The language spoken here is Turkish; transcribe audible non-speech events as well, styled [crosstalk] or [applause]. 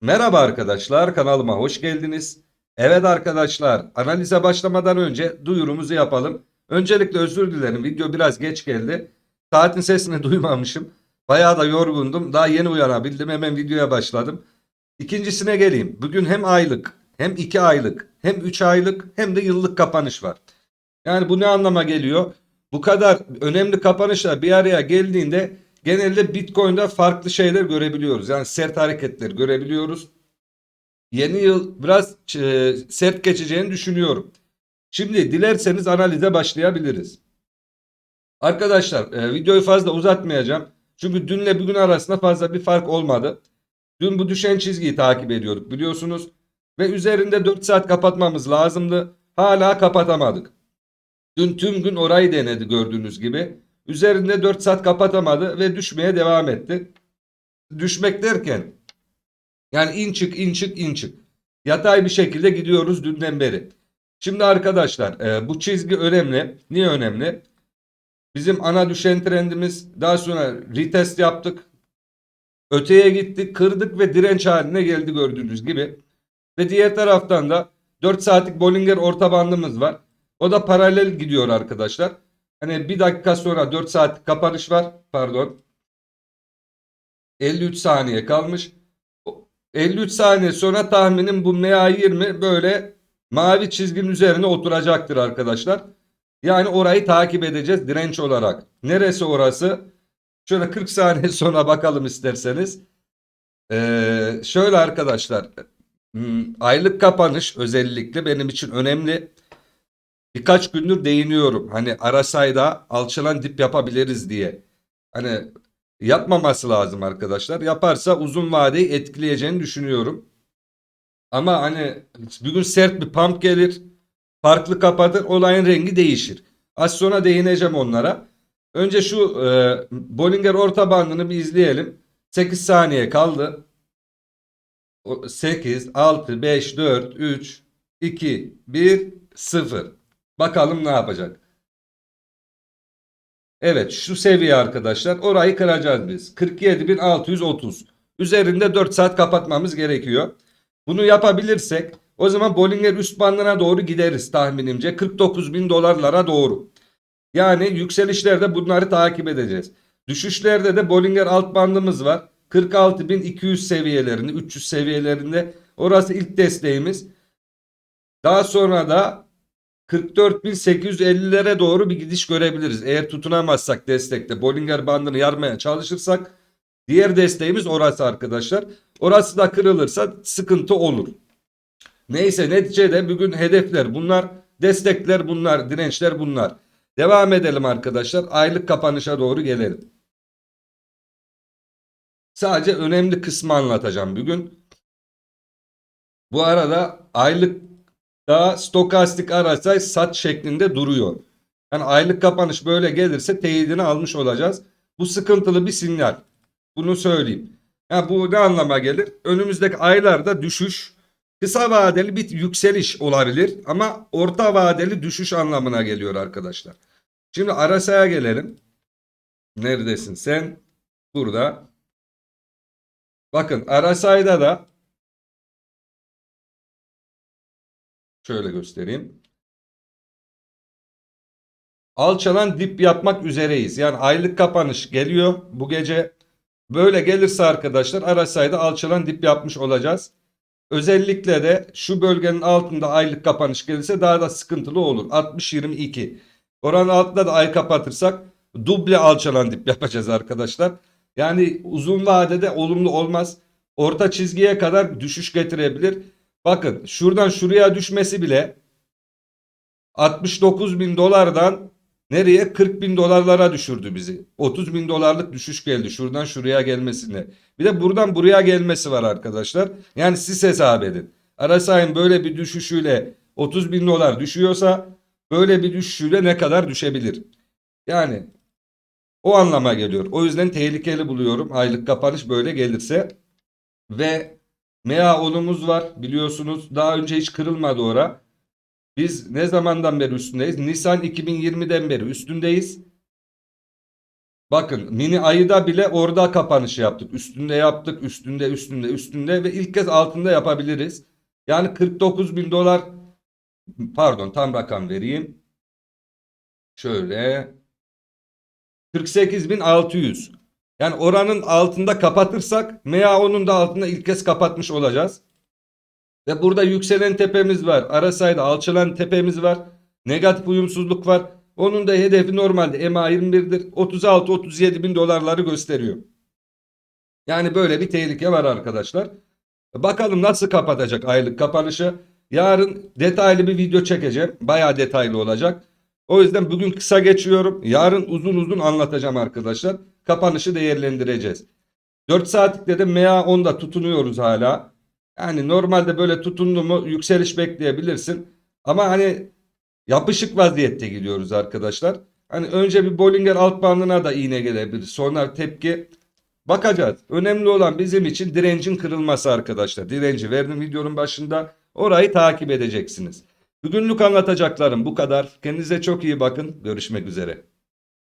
Merhaba arkadaşlar, kanalıma hoş geldiniz. Evet arkadaşlar, analize başlamadan önce duyurumuzu yapalım. Öncelikle özür dilerim, video biraz geç geldi. Saatin sesini [laughs] duymamışım. Bayağı da yorgundum. Daha yeni uyanabildim, hemen videoya başladım. İkincisine geleyim. Bugün hem aylık, hem iki aylık, hem üç aylık, hem de yıllık kapanış var. Yani bu ne anlama geliyor? Bu kadar önemli kapanışlar bir araya geldiğinde genelde Bitcoin'de farklı şeyler görebiliyoruz. Yani sert hareketler görebiliyoruz. Yeni yıl biraz e, sert geçeceğini düşünüyorum. Şimdi dilerseniz analize başlayabiliriz. Arkadaşlar e, videoyu fazla uzatmayacağım. Çünkü dünle bugün arasında fazla bir fark olmadı. Dün bu düşen çizgiyi takip ediyorduk biliyorsunuz. Ve üzerinde 4 saat kapatmamız lazımdı. Hala kapatamadık. Dün tüm gün orayı denedi gördüğünüz gibi. Üzerinde 4 saat kapatamadı ve düşmeye devam etti. Düşmek derken yani in çık in çık in çık. Yatay bir şekilde gidiyoruz dünden beri. Şimdi arkadaşlar e, bu çizgi önemli. Niye önemli? Bizim ana düşen trendimiz daha sonra retest yaptık. Öteye gittik kırdık ve direnç haline geldi gördüğünüz gibi. Ve diğer taraftan da 4 saatlik Bollinger orta bandımız var. O da paralel gidiyor arkadaşlar. Hani bir dakika sonra 4 saat kapanış var. Pardon. 53 saniye kalmış. O- 53 saniye sonra tahminim bu MA20 böyle mavi çizginin üzerine oturacaktır arkadaşlar. Yani orayı takip edeceğiz direnç olarak. Neresi orası? Şöyle 40 saniye [laughs] sonra bakalım isterseniz. Ee, şöyle arkadaşlar. hmm, Aylık kapanış özellikle benim için önemli. Birkaç gündür değiniyorum. Hani Arasay'da alçalan dip yapabiliriz diye. Hani yapmaması lazım arkadaşlar. Yaparsa uzun vadeyi etkileyeceğini düşünüyorum. Ama hani bugün sert bir pump gelir. Farklı kapatır. Olayın rengi değişir. Az sonra değineceğim onlara. Önce şu e, Bollinger orta bandını bir izleyelim. 8 saniye kaldı. O- 8, 6, 5, 4, 3, 2, 1, 0. Bakalım ne yapacak. Evet şu seviye arkadaşlar. Orayı kıracağız biz. 47.630. Üzerinde 4 saat kapatmamız gerekiyor. Bunu yapabilirsek o zaman Bollinger üst bandına doğru gideriz tahminimce. 49.000 dolarlara doğru. Yani yükselişlerde bunları takip edeceğiz. Düşüşlerde de Bollinger alt bandımız var. 46.200 seviyelerinde, 300 seviyelerinde. Orası ilk desteğimiz. Daha sonra da 44.850'lere doğru bir gidiş görebiliriz. Eğer tutunamazsak destekte Bollinger bandını yarmaya çalışırsak diğer desteğimiz orası arkadaşlar. Orası da kırılırsa sıkıntı olur. Neyse neticede bugün hedefler bunlar, destekler bunlar, dirençler bunlar. Devam edelim arkadaşlar. Aylık kapanışa doğru gelelim. Sadece önemli kısmı anlatacağım bugün. Bu arada aylık da stokastik arasay sat şeklinde duruyor. Yani aylık kapanış böyle gelirse teyidini almış olacağız. Bu sıkıntılı bir sinyal. Bunu söyleyeyim. Yani bu ne anlama gelir? Önümüzdeki aylarda düşüş, kısa vadeli bir yükseliş olabilir ama orta vadeli düşüş anlamına geliyor arkadaşlar. Şimdi arasaya gelelim. Neredesin sen? Burada. Bakın arasayda da Şöyle göstereyim. Alçalan dip yapmak üzereyiz. Yani aylık kapanış geliyor bu gece. Böyle gelirse arkadaşlar arasayda alçalan dip yapmış olacağız. Özellikle de şu bölgenin altında aylık kapanış gelirse daha da sıkıntılı olur. 60-22. Oranın altında da ay kapatırsak duble alçalan dip yapacağız arkadaşlar. Yani uzun vadede olumlu olmaz. Orta çizgiye kadar düşüş getirebilir. Bakın şuradan şuraya düşmesi bile 69 bin dolardan nereye 40 bin dolarlara düşürdü bizi. 30 bin dolarlık düşüş geldi şuradan şuraya gelmesine. Bir de buradan buraya gelmesi var arkadaşlar. Yani siz hesap edin. Arasay'ın böyle bir düşüşüyle 30 bin dolar düşüyorsa böyle bir düşüşüyle ne kadar düşebilir? Yani o anlama geliyor. O yüzden tehlikeli buluyorum aylık kapanış böyle gelirse. Ve MEA onumuz var biliyorsunuz. Daha önce hiç kırılmadı ora. Biz ne zamandan beri üstündeyiz? Nisan 2020'den beri üstündeyiz. Bakın mini ayıda bile orada kapanışı yaptık. Üstünde yaptık, üstünde, üstünde, üstünde ve ilk kez altında yapabiliriz. Yani 49 bin dolar pardon tam rakam vereyim. Şöyle 48.600. Yani oranın altında kapatırsak MA10'un da altında ilk kez kapatmış olacağız. Ve burada yükselen tepemiz var. Arasayda alçalan tepemiz var. Negatif uyumsuzluk var. Onun da hedefi normalde MA21'dir. 36-37 bin dolarları gösteriyor. Yani böyle bir tehlike var arkadaşlar. Bakalım nasıl kapatacak aylık kapanışı. Yarın detaylı bir video çekeceğim. Bayağı detaylı olacak. O yüzden bugün kısa geçiyorum. Yarın uzun uzun anlatacağım arkadaşlar. Kapanışı değerlendireceğiz. 4 saatlikte de MA10'da tutunuyoruz hala. Yani normalde böyle tutundu mu yükseliş bekleyebilirsin. Ama hani yapışık vaziyette gidiyoruz arkadaşlar. Hani önce bir Bollinger alt bandına da iğne gelebilir. Sonra tepki bakacağız. Önemli olan bizim için direncin kırılması arkadaşlar. Direnci verdim videonun başında. Orayı takip edeceksiniz. Bugünlük anlatacaklarım bu kadar. Kendinize çok iyi bakın. Görüşmek üzere.